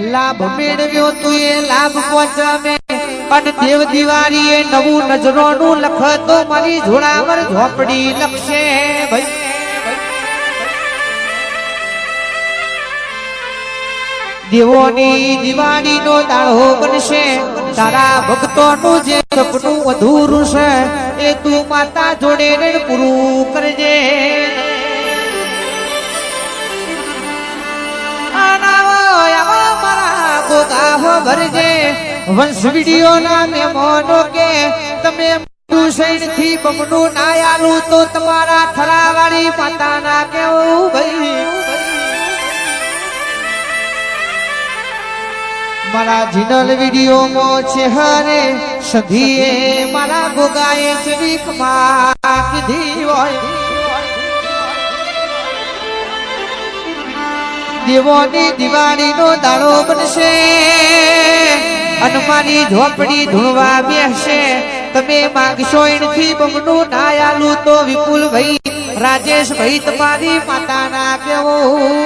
લાભ મેળવ્યો તું એ લાભ પહોંચામે અને દેવ દિવાળીએ નવું નજરોનું લખતો મારી જોડાવર ઝોપડી લખશે ભાઈ. દેવોની દિવાળીનો દાળો બનશે. તારા ભક્તોનું જે સપનું અધૂરું છે, એ તું માતા જોડે પૂરું કરજે. આવો આવો. ગોગાહો ભરજે. વંશ વિડીયોના મહેમાનો કે તમે થી બમનું ના આલું તો તમારા થરાવાળી માતાના કેવું ભાઈ? મારા જીનલ વિડીયોમાં છે હરે સધીએ મારા ગોગાએ ચડી કમા કીધી હોય. દેવોની દિવાળીનો દાડો બનશે. હનુમાની ઝોપડી ધૂણવા બેસશે. તમે માગશો એનથી બમનું ના તો વિપુલ ભાઈ, રાજેશ ભાઈ તમારી માતાના કેવું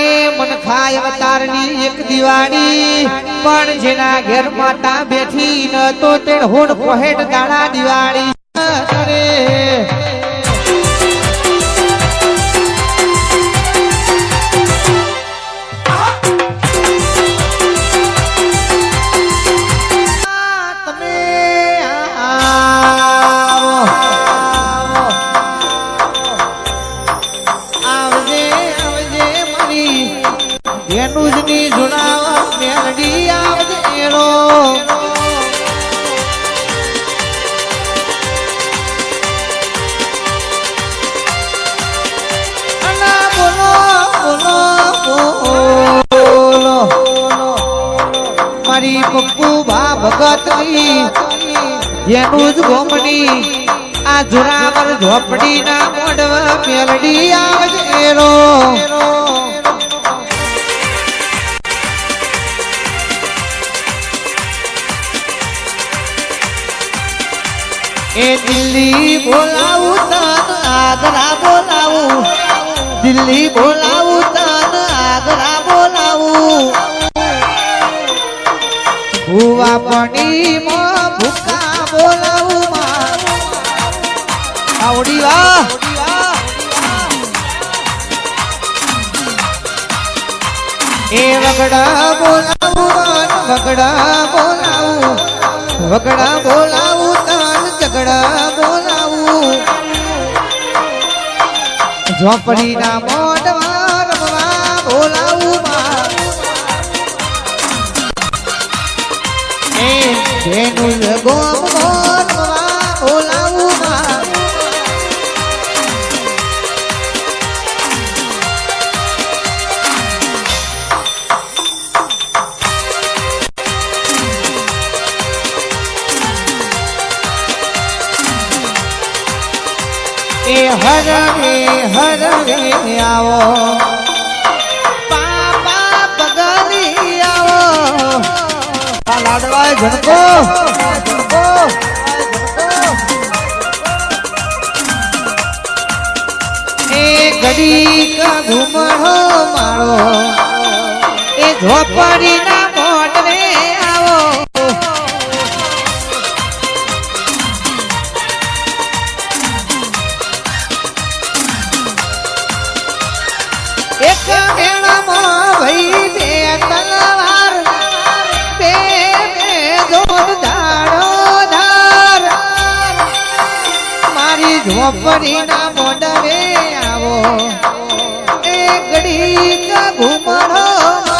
એ મન ખાય અવતારની એક દિવાળી, પણ જેના ઘેર માતા બેઠી ન તો તે હોડ પહેટ દાડા દિવાળી. બોલો બોલો મારી પપ્પુ ભા ભગતની જેનું જ ગોમડી આ જોરાવર ઝોપડી ના મોડવા મેલડી આવજ રો એ દિલ્હી બોલાવું તન આગ્રા બોલાવું. દિલ્હી બોલાવું તન આગ્રા બોલાવું. ભૂવા પડી માં ભૂકા બોલાવું માં. આવડી વાહ એ વગડા બોલાવું વગડા બોલાવું. વગડા બોલાવું તન બોલાવું. ઝોપડી ના મોઢવા રમવા બોલાવું માં એ જેનું ગોમ એ હરવે હરવે આવો. પાપા પગલી આવો. આ લાડવા ઝડકો ઘડી ઘૂમણો માળો. એ ઝોપડી ઝોપડી ના મોડવે આવો એ ઘડી કા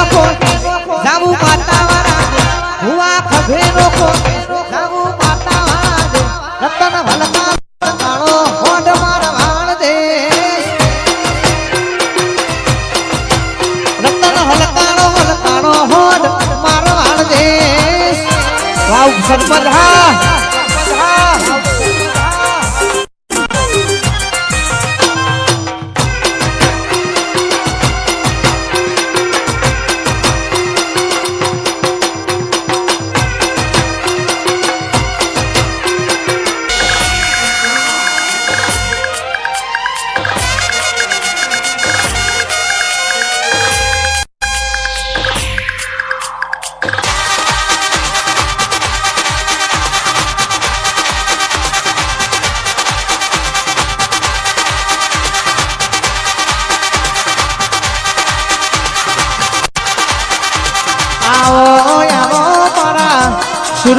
વાવ હા.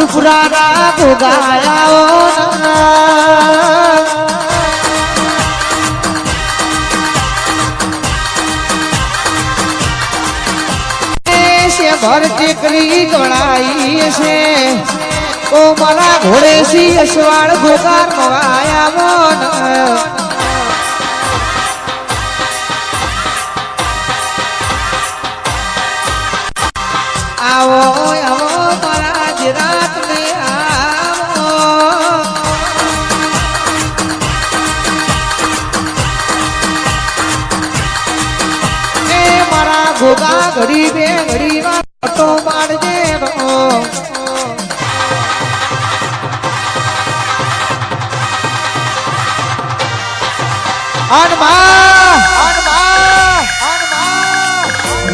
સુરપુરા ભોગાયા ઘર ટેકરી ગણાઈ છે ઓ મારા ઘોડે સી અસવાળ ભોગાર મવાયા મન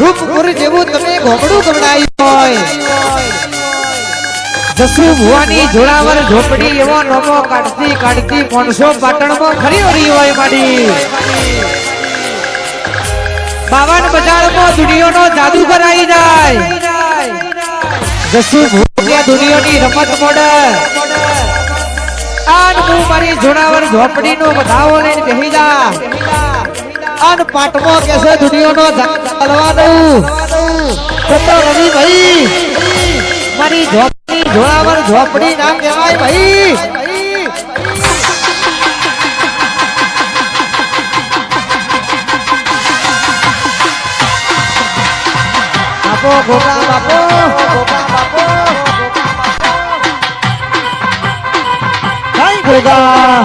રૂપપુર જેવું તમે ઘોંઘડું ગમડાયું હોય. જસુ જોડાવર ઝોપડી એવો નોમો કાઢતી કાઢતી કોણસો પાટણમાં ખરી વળી હોય માડી. બાવન બજારમાં દુનિયાનો જાદુ આવી જાય. રમત મોડે. આન હું મારી જોડાવર ઝોપડીનો વધાવો લઈને બેહી જા. આન પાટમો દુનિયાનો ચાલવા દઉં. ભાઈ, મારી ઝોપડી જોડાવર ઝોપડી નામ કહેવાય ભાઈ. બાપો ગોગા બાપો ગોગા બાપો. હાય ગોગા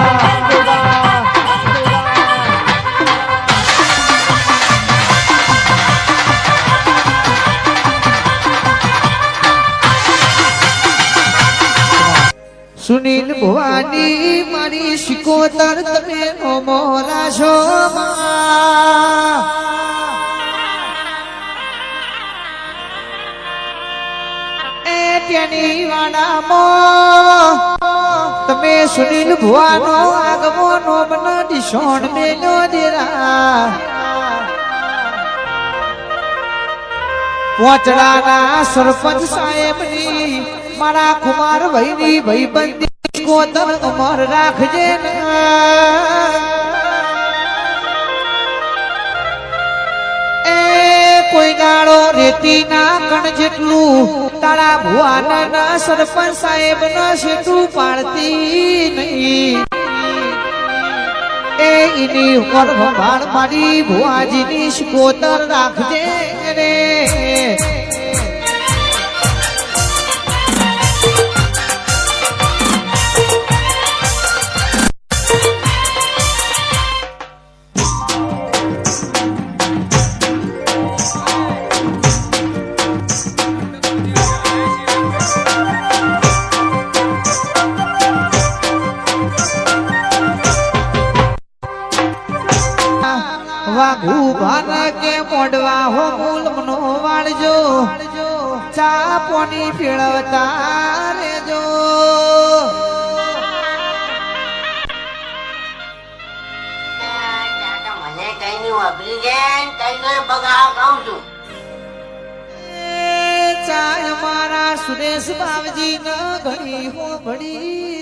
સુનિલ ભવાની મારી શિકોતર, તમે મોરા છો એ તેની વાડામાં તમે સુનિલ ભુવાનો આગમો નો બન દિશોણ મેલ્યો દેરા. પોચડાના સરપંચ સાહેબની મારા કુમાર ભાઈની ભાઈબંધી કોતર અમર રાખજે ને. રેતી ના કણ જેટલું તારા ભુવાના ના સરપંચ સાહેબ ના સેટું પાડતી નહીં. એ એની ઉપર ભંભાળ મારી ભુવાજીની શિકોતર રાખજે રે પોની પીળવતા રેજો મને કઈ ની વાપરી જાય કઈ ને બગા છું. અમારા સુરેશ બાબજી ન ઘણી હો ભડી